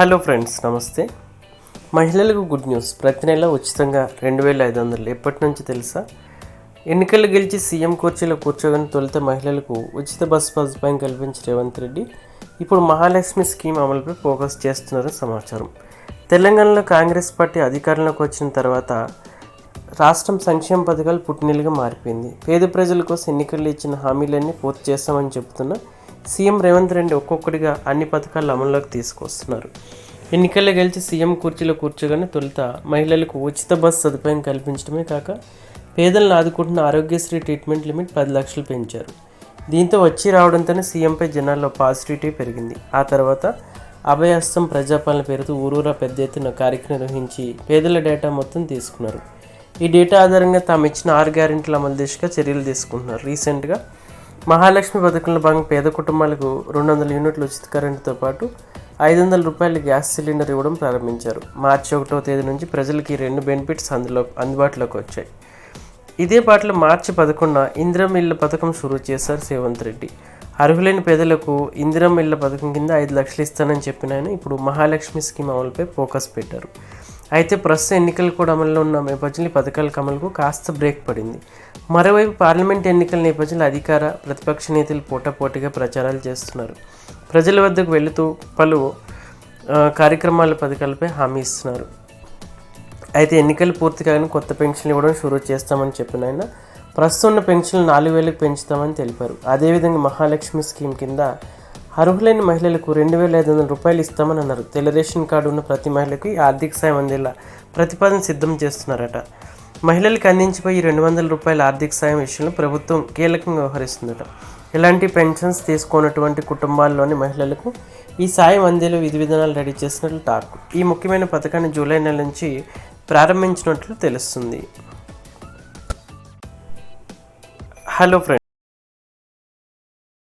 Hello friends నమస్తే. మహిళలకు good news. ప్రతి నెల ఉచితంగా రెండు వేల ఐదు వందలు. ఎప్పటి నుంచి తెలుసా? ఎన్నికలు గెలిచి సీఎం కుర్చీలో కూర్చోగానే తొలుత మహిళలకు ఉచిత బస్సు సదుపాయం కల్పించిన రేవంత్ రెడ్డి ఇప్పుడు మహాలక్ష్మి స్కీమ్ అమలుపై ఫోకస్ చేస్తున్నారని సమాచారం. తెలంగాణలో కాంగ్రెస్ పార్టీ అధికారంలోకి వచ్చిన తర్వాత రాష్ట్రం సంక్షేమ పథకాలు పుట్టినీలుగా మారిపోయింది. పేద ప్రజల కోసం ఎన్నికల్లో ఇచ్చిన హామీలన్నీ పూర్తి చేస్తామని చెబుతున్న సీఎం రేవంత్ రెడ్డి ఒక్కొక్కటిగా అన్ని పథకాలు అమల్లోకి తీసుకొస్తున్నారు. ఎన్నికల్లో గెలిచి సీఎం కుర్చీలో కూర్చోగానే తొలుత మహిళలకు ఉచిత బస్సు సదుపాయం కల్పించడమే కాక పేదలను ఆదుకుంటున్న ఆరోగ్యశ్రీ ట్రీట్మెంట్ లిమిట్ పది లక్షలు పెంచారు. దీంతో వచ్చి రావడంతోనే సీఎంపై జనాల్లో పాజిటివిటీ పెరిగింది. ఆ తర్వాత అభయహస్తం ప్రజాపాలన పేరుతో ఊరూరా పెద్ద ఎత్తున కార్యక్రమం నిర్వహించి పేదల డేటా మొత్తం తీసుకున్నారు. ఈ డేటా ఆధారంగా తాము ఇచ్చిన ఆరు గ్యారెంటీల అమలు దిశగా చర్యలు తీసుకుంటున్నారు. రీసెంట్గా మహాలక్ష్మి పథకంలో భాగంగా పేద కుటుంబాలకు రెండు వందల యూనిట్ల ఉచిత కరెంటుతో పాటు ఐదు వందల రూపాయల గ్యాస్ సిలిండర్ ఇవ్వడం ప్రారంభించారు. మార్చి ఒకటో తేదీ నుంచి ప్రజలకి రెండు బెనిఫిట్స్ అందులో అందుబాటులోకి వచ్చాయి. ఇదే పాటలో మార్చి పదకొండున ఇందిరం ఇళ్ళ పథకం షురూ చేశారు సేవంత్ రెడ్డి. అర్హులైన పేదలకు ఇందిరం ఇళ్ళ పథకం కింద ఐదు లక్షలు ఇస్తానని చెప్పిన ఆయన ఇప్పుడు మహాలక్ష్మి స్కీమ్ అమలుపై ఫోకస్ పెట్టారు. అయితే ప్రస్తుత ఎన్నికలు కూడా అమల్లో ఉన్న నేపథ్యంలో పథకాల అమలుకు కాస్త బ్రేక్ పడింది. మరోవైపు పార్లమెంట్ ఎన్నికల నేపథ్యంలో అధికార ప్రతిపక్ష నేతలు పోటాపోటీగా ప్రచారాలు చేస్తున్నారు. ప్రజల వద్దకు వెళుతూ పలు కార్యక్రమాల పథకాలపై హామీ ఇస్తున్నారు. అయితే ఎన్నికలు పూర్తి కాగానే కొత్త పెన్షన్లు ఇవ్వడం షురూ చేస్తామని చెప్పిన ఆయన ప్రస్తుతం ఉన్న పెన్షన్లు నాలుగు వేలకు పెంచుతామని తెలిపారు. అదేవిధంగా మహాలక్ష్మి స్కీమ్ కింద అర్హులైన మహిళలకు రెండు వేల ఐదు వందల రూపాయలు ఇస్తామని అన్నారు తెల్ల రేషన్ కార్డు ఉన్న ప్రతి మహిళకు ఈ ఆర్థిక సాయం అందేలా ప్రతిపాదన సిద్ధం చేస్తున్నారట. మహిళలకు అందించిపోయి రెండు వందల రూపాయల ఆర్థిక సాయం విషయంలో ప్రభుత్వం కీలకంగా వ్యవహరిస్తుందట. ఎలాంటి పెన్షన్స్ తీసుకోనటువంటి కుటుంబాల్లోని మహిళలకు ఈ సాయం అందేలో విధి విధానాలు రెడీ చేసినట్లు టాక్. ఈ ముఖ్యమైన పథకాన్ని జూలై నెల నుంచి ప్రారంభించినట్లు తెలుస్తుంది. Hello friends.